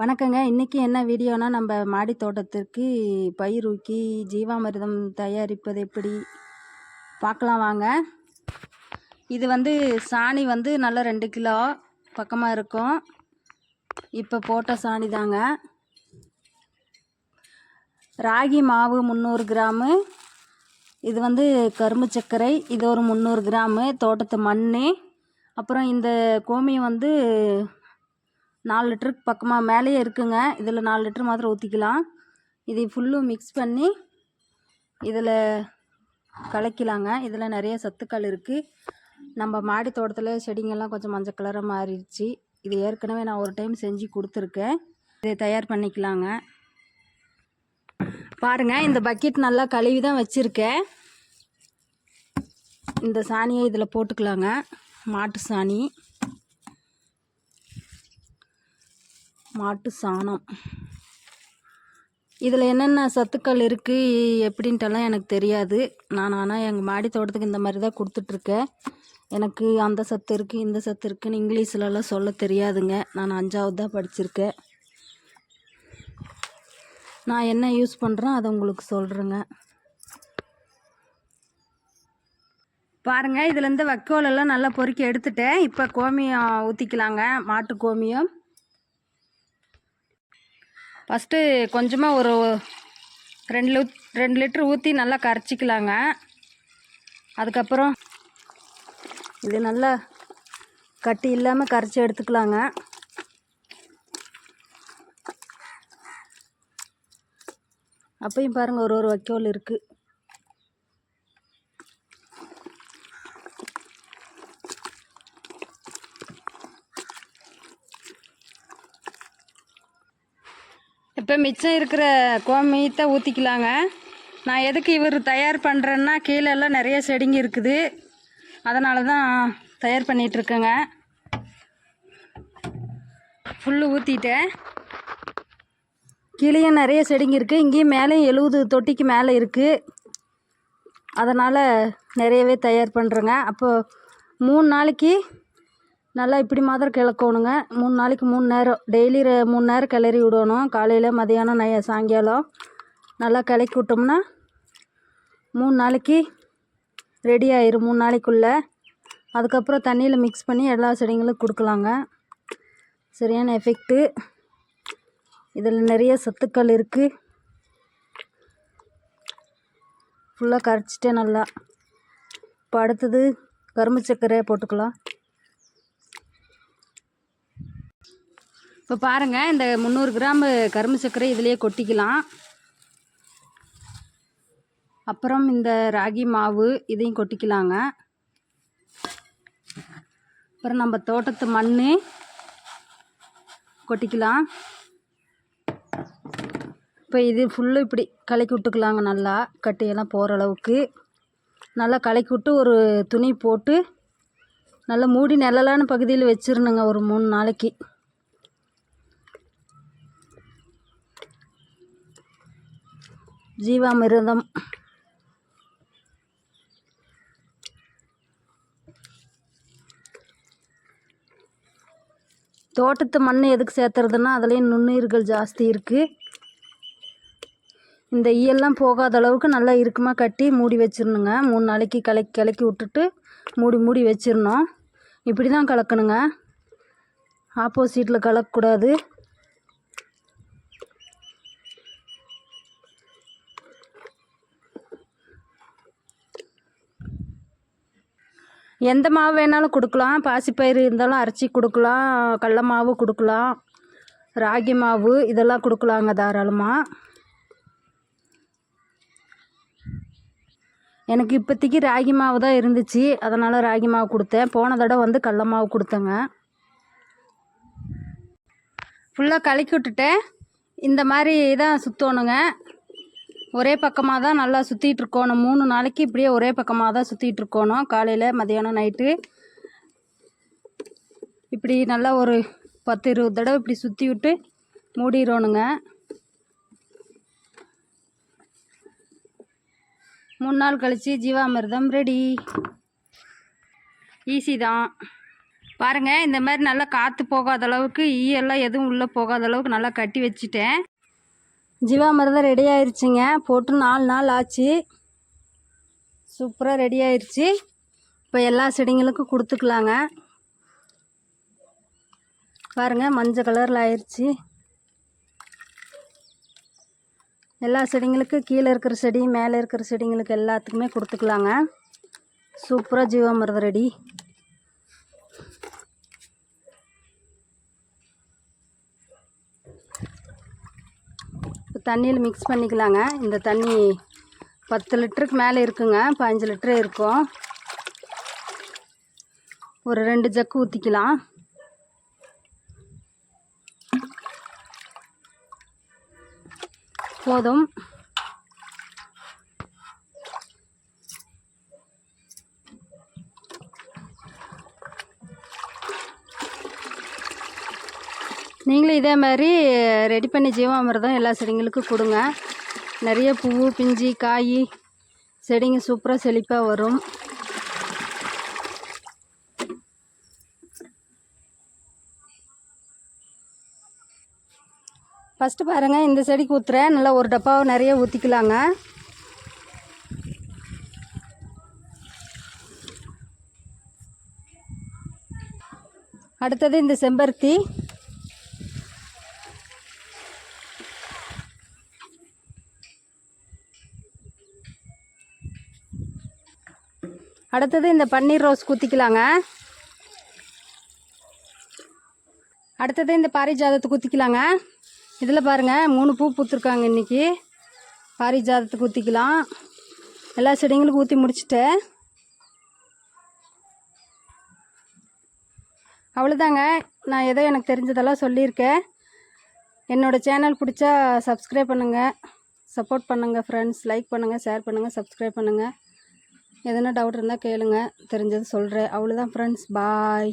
வணக்கங்க. இன்றைக்கி என்ன வீடியோனா நம்ம மாடி தோட்டத்திற்கு பயிர் ஊக்கி ஜீவாமிர்தம் தயாரிப்பது எப்படி? பார்க்கலாம் வாங்க. இது வந்து சாணி வந்து நல்லா ரெண்டு கிலோ பக்கமாக இருக்கும். இப்போ போட்ட சாணி தாங்க. ராகி மாவு முந்நூறு கிராமு. இது வந்து கரும்பு சர்க்கரை இது ஒரு முந்நூறு கிராமு. தோட்டத்து மண் அப்புறம் இந்த கோமியம் வந்து நாலு லிட்டருக்கு பக்கமாக மேலேயே இருக்குங்க. இதில் நாலு லிட்டர் மாத்திரம் ஊற்றிக்கலாம் இதை ஃபுல்லும் மிக்ஸ் பண்ணி இதில் கலக்கலாங்க. இதில் நிறைய சத்துக்கள் இருக்குது நம்ம மாடி தோட்டத்தில் செடிங்கெல்லாம் கொஞ்சம் மஞ்சள் கலராக மாறிடுச்சு. இது ஏற்கனவே நான் ஒரு டைம் செஞ்சு கொடுத்துருக்கேன். இதை தயார் பண்ணிக்கலாங்க. பாருங்கள் இந்த பக்கெட் நல்லா கழுவி தான் வச்சுருக்கேன். இந்த சாணியை இதில் போட்டுக்கலாங்க. மாட்டு சாணி. மாட்டு சாணம். இதில் என்னென்ன சத்துக்கள் இருக்குது எப்படின்ட்டெல்லாம் எனக்கு தெரியாது. நான் ஆனால் எங்கள் மாடி தோட்டத்துக்கு இந்த மாதிரி தான் கொடுத்துட்ருக்கேன். எனக்கு அந்த சத்து இருக்குது இந்த சத்து இருக்குதுன்னு இங்கிலீஷ்லலாம் சொல்ல தெரியாதுங்க. நான் அஞ்சாவது தான் படிச்சிருக்கேன். நான் என்ன யூஸ் பண்ணுறேன் அதை உங்களுக்கு சொல்கிறேங்க பாருங்கள் இதுலேருந்து வைக்கோல் எல்லாம் நல்லா பொறுக்கி எடுத்துட்டேன். இப்போ கோமியம் ஊற்றிக்கலாங்க மாட்டு கோமியம். ஃபஸ்ட்டு கொஞ்சமாக ஒரு ரெண்டு லிட் ரெண்டு லிட்ரு ஊற்றி நல்லா கரைச்சிக்கலாங்க. அதுக்கப்புறம் இது நல்லா கட்டி இல்லாமல் கரைச்சி எடுத்துக்கலாங்க. அப்பையும் பாருங்கள் ஒரு ஒரு வைக்கோல் இருக்குது இப்போ மிச்சம் இருக்கிற கோமியத்தை ஊற்றிக்கலாங்க நான் எதுக்கு இவர் தயார் பண்ணுறேன்னா கீழே எல்லாம் நிறைய செடிங்க இருக்குது. அதனால தான் தயார் பண்ணிகிட்ருக்கேங்க ஃபுல்லு ஊற்றிட்டேன் கீழேயும் நிறைய செடிங்க இருக்குது இங்கேயும் மேலேயும் எழுபது தொட்டிக்கு மேலே இருக்குது அதனால் நிறையவே தயார் பண்ணுறேங்க அப்போது மூணு நாளைக்கு நல்லா இப்படி மாதிரி கிளக்கணுங்க. மூணு நாளைக்கு மூணு நேரம். டெய்லி ரெ- மூணு நேரம் கிளறி விடணும். காலையில் மதியானம் நை சாயங்காலம். நல்லா கிளக்கி விட்டோம்னா மூணு நாளைக்கு ரெடி ஆயிரும். மூணு நாளைக்குள்ளே. அதுக்கப்புறம் தண்ணியில் மிக்ஸ் பண்ணி எல்லா செடிங்களும் கொடுக்கலாங்க. சரியான எஃபெக்ட்டு இதில் நிறைய சத்துக்கள் இருக்குது ஃபுல்லாக கரைச்சிட்டேன் நல்லா. இப்போ அடுத்தது கரும்பு சர்க்கரை போட்டுக்கலாம். இப்போ பாருங்கள் இந்த முந்நூறு கிராம் கரும்பு சர்க்கரை இதிலேயே கொட்டிக்கலாம். அப்புறம் இந்த ராகி மாவு இதையும் கொட்டிக்கலாங்க. அப்புறம் நம்ம தோட்டத்து மண் கொட்டிக்கலாம். இப்போ இது ஃபுல்லு இப்படி கலக்கி விட்டுக்கலாங்க நல்லா கட்டியெல்லாம் போகிற அளவுக்கு. நல்லா கலக்கி விட்டு ஒரு துணி போட்டு நல்லா மூடி நிழலான பகுதியில் வச்சிடணுங்க ஒரு மூணு நாளைக்கு. ஜீவாமிருதம். தோட்டத்து மண் எதுக்கு சேர்த்துறதுன்னா அதுலேயும் நுண்ணுயிர்கள் ஜாஸ்தி இருக்குது இந்த ஈயெல்லாம் போகாத அளவுக்கு நல்லா இறுக்கமாக கட்டி மூடி வச்சிடணுங்க மூணு நாளைக்கு கலக்கி கலக்கி விட்டுட்டு மூடி மூடி வச்சிடணும் இப்படி தான் கலக்கணுங்க ஆப்போசிட்டில் கலக்கக்கூடாது. எந்த மாவு வேணாலும் கொடுக்கலாம். பாசிப்பயிறு இருந்தாலும் அரைச்சி கொடுக்கலாம். கடல மாவு கொடுக்கலாம். ராகி மாவு இதெல்லாம் கொடுக்கலாங்க தாராளமாக எனக்கு இப்போதைக்கு ராகி மாவு தான் இருந்துச்சு. அதனால் ராகி மாவு கொடுத்தேன். போன தடவை வந்து கடல மாவு கொடுத்தேங்க. ஃபுல்லாக கலக்கி விட்டுட்டேன். இந்த மாதிரி தான் சுற்றணுங்க ஒரே பக்கமாக தான் நல்லா சுற்றிட்டு இருக்கணும் மூணு நாளைக்கு இப்படியே ஒரே பக்கமாக தான் சுற்றிட்டு இருக்கணும் காலையில் மதியானம் நைட்டு. இப்படி நல்லா ஒரு பத்து இருபது தடவை இப்படி சுற்றி விட்டு மூடிடணுங்க மூணு நாள் கழித்து ஜீவாமிர்தம் ரெடி. ஈஸி தான். பாருங்கள் இந்த மாதிரி நல்லா காற்று போகாத அளவுக்கு ஈயெல்லாம் எதுவும் உள்ளே போகாத அளவுக்கு நல்லா கட்டி வச்சுட்டேன். ஜீவாமிர்தம் ரெடி ஆயிடுச்சுங்க போட்டு நாலு நாள் ஆச்சு. சூப்பராக ரெடி ஆயிடுச்சு இப்போ எல்லா செடிங்களுக்கும் கொடுத்துக்கலாங்க. பாருங்கள் மஞ்சள் கலரில் ஆயிடுச்சு எல்லா செடிங்களுக்கும் கீழே இருக்கிற செடி மேலே இருக்கிற செடிங்களுக்கு எல்லாத்துக்குமே கொடுத்துக்கலாங்க. சூப்பராக ஜீவாமிரதம் ரெடி. தண்ணியில் மிக்ஸ் பண்ணிக்கலாங்க. இந்த தண்ணி பத்து லிட்டருக்கு மேலே இருக்குங்க. பதினஞ்சு லிட்டரு இருக்கும். ஒரு ரெண்டு ஜக்கு ஊற்றிக்கலாம் போதும். நீங்களும் இதே மாதிரி ரெடி பண்ணி ஜீவாமிர்தம் எல்லா செடிங்களுக்கும் கொடுங்க. நிறைய பூ பிஞ்சு காய் செடிங்க சூப்பராக செழிப்பாக வரும். ஃபஸ்ட்டு பாருங்கள் இந்த செடிக்கு ஊற்றுறேன் நல்லா ஒரு டப்பாவை நிறைய ஊற்றிக்கலாங்க அடுத்தது இந்த செம்பருத்தி. அடுத்தது இந்த பன்னீர் ரோஸ் குத்திக்கலாங்க. அடுத்தது இந்த பாரிஜாதத்தை குத்திக்கலாங்க. இதில் பாருங்கள் மூணு பூ பூத்துருக்காங்க இன்றைக்கி பாரிஜாதத்தை குத்திக்கலாம். எல்லா செடிங்களுக்கும் ஊற்றி முடிச்சிட்டேன் அவ்வளோதாங்க. நான் ஏதோ எனக்கு தெரிஞ்சதெல்லாம் சொல்லியிருக்கேன். என்னோடய சேனல் பிடிச்சா சப்ஸ்கிரைப் பண்ணுங்கள் சப்போர்ட் பண்ணுங்கள் ஃப்ரெண்ட்ஸ் லைக் பண்ணுங்கள் ஷேர் பண்ணுங்கள் சப்ஸ்கிரைப் பண்ணுங்கள் எதனா டவுட் இருந்தால் கேளுங்கள் தெரிஞ்சது சொல்கிறேன் அவ்வளோதான் ஃப்ரெண்ட்ஸ் பாய்